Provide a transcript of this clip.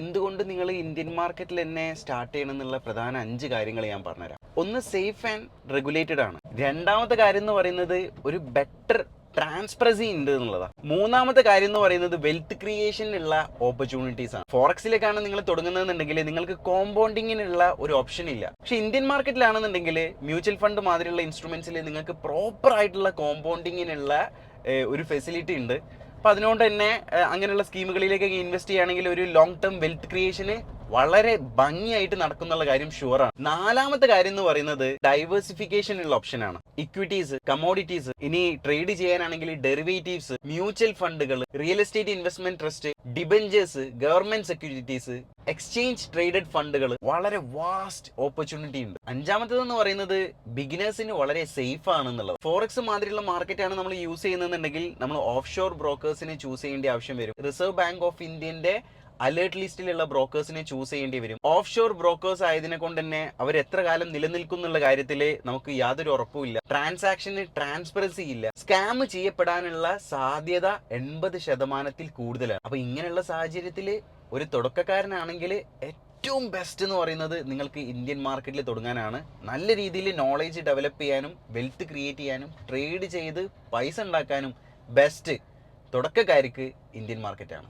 എന്തുകൊണ്ട് നിങ്ങൾ ഇന്ത്യൻ മാർക്കറ്റിൽ എന്നെ സ്റ്റാർട്ട് ചെയ്യണം എന്നുള്ള പ്രധാന അഞ്ച് കാര്യങ്ങൾ ഞാൻ പറഞ്ഞുതരാം. ഒന്ന് സേഫ് ആൻഡ് റെഗുലേറ്റഡ് ആണ്. രണ്ടാമത്തെ കാര്യം എന്ന് പറയുന്നത് ഒരു ബെറ്റർ ട്രാൻസ്പെറൻസി ഉണ്ട് എന്നുള്ളതാണ് മൂന്നാമത്തെ കാര്യം എന്ന് പറയുന്നത് വെൽത്ത് ക്രിയേഷനിലുള്ള ഓപ്പർച്യൂണിറ്റീസ് ആണ്. ഫോറക്സിലേക്കാണ് നിങ്ങൾ തുടങ്ങുന്നതെന്നുണ്ടെങ്കിൽ നിങ്ങൾക്ക് കോമ്പൗണ്ടിങ്ങിനുള്ള ഒരു ഓപ്ഷൻ ഇല്ല. പക്ഷെ ഇന്ത്യൻ മാർക്കറ്റിലാണെന്നുണ്ടെങ്കിൽ മ്യൂച്വൽ ഫണ്ട് മാതിരിയുള്ള ഇൻസ്ട്രുമെന്റ്സിൽ നിങ്ങൾക്ക് പ്രോപ്പർ ആയിട്ടുള്ള കോമ്പൗണ്ടിങ്ങിനുള്ള ഒരു ഫെസിലിറ്റി ഉണ്ട്. അപ്പൊ അതുകൊണ്ട് തന്നെ അങ്ങനെയുള്ള സ്കീമുകളിലേക്ക് ഇൻവെസ്റ്റ് ചെയ്യുകയാണെങ്കിൽ ഒരു ലോങ് ടേം വെൽത്ത് ക്രിയേഷന് വളരെ ഭംഗിയായിട്ട് നടക്കുന്നുള്ള കാര്യം ഷുവറാണ് നാലാമത്തെ കാര്യം എന്ന് പറയുന്നത് ഡൈവേഴ്സിഫിക്കേഷൻ ഉള്ള ഓപ്ഷൻ ആണ്. ഇക്വിറ്റീസ് കമോഡിറ്റീസ് ഇനി ട്രേഡ് ചെയ്യാനാണെങ്കിൽ ഡെറിവേറ്റീവ്സ് മ്യൂച്വൽ ഫണ്ടുകൾ real estate investment trust debentures government securities exchange traded ഫണ്ടുകൾ വളരെ വാസ്റ്റ് ഓപ്പർച്യൂണിറ്റി ഉണ്ട്. അഞ്ചാമത്തേതെന്ന് പറയുന്നത് ബിഗിനേഴ്സിന് വളരെ സേഫ് ആണ് എന്നുള്ളത് ഫോറക്സ് മാതിരിയുള്ള മാർക്കറ്റാണ് നമ്മൾ യൂസ് ചെയ്യുന്നതെന്നുണ്ടെങ്കിൽ നമ്മൾ ഓഫ് ഷോർ ബ്രോക്കേഴ്സിനെ ചൂസ് ചെയ്യേണ്ട ആവശ്യം വരും. റിസർവ് ബാങ്ക് ഓഫ് ഇന്ത്യന്റെ അലേർട്ട് ലിസ്റ്റിലുള്ള ബ്രോക്കേഴ്സിനെ ചൂസ് ചെയ്യേണ്ടി വരും. ഓഫ് ഷോർ ബ്രോക്കേഴ്സ് ആയതിനെ കൊണ്ട് തന്നെ അവർ എത്ര കാലം നിലനിൽക്കും എന്നുള്ള കാര്യത്തിൽ നമുക്ക് യാതൊരു ഉറപ്പുമില്ല. ട്രാൻസാക്ഷന് ട്രാൻസ്പെറൻസി ഇല്ല. സ്കാം ചെയ്യപ്പെടാനുള്ള സാധ്യത എൺപത് ശതമാനത്തിൽ കൂടുതലാണ്. അപ്പൊ ഇങ്ങനെയുള്ള സാഹചര്യത്തിൽ ഒരു തുടക്കക്കാരനാണെങ്കിൽ ഏറ്റവും ബെസ്റ്റ് എന്ന് പറയുന്നത് നിങ്ങൾക്ക് ഇന്ത്യൻ മാർക്കറ്റിൽ തുടങ്ങാനാണ്. നല്ല രീതിയിൽ നോളേജ് ഡെവലപ്പ് ചെയ്യാനും വെൽത്ത് ക്രിയേറ്റ് ചെയ്യാനും ട്രേഡ് ചെയ്ത് പൈസ ഉണ്ടാക്കാനും ബെസ്റ്റ് തുടക്കക്കാർക്ക് ഇന്ത്യൻ മാർക്കറ്റാണ്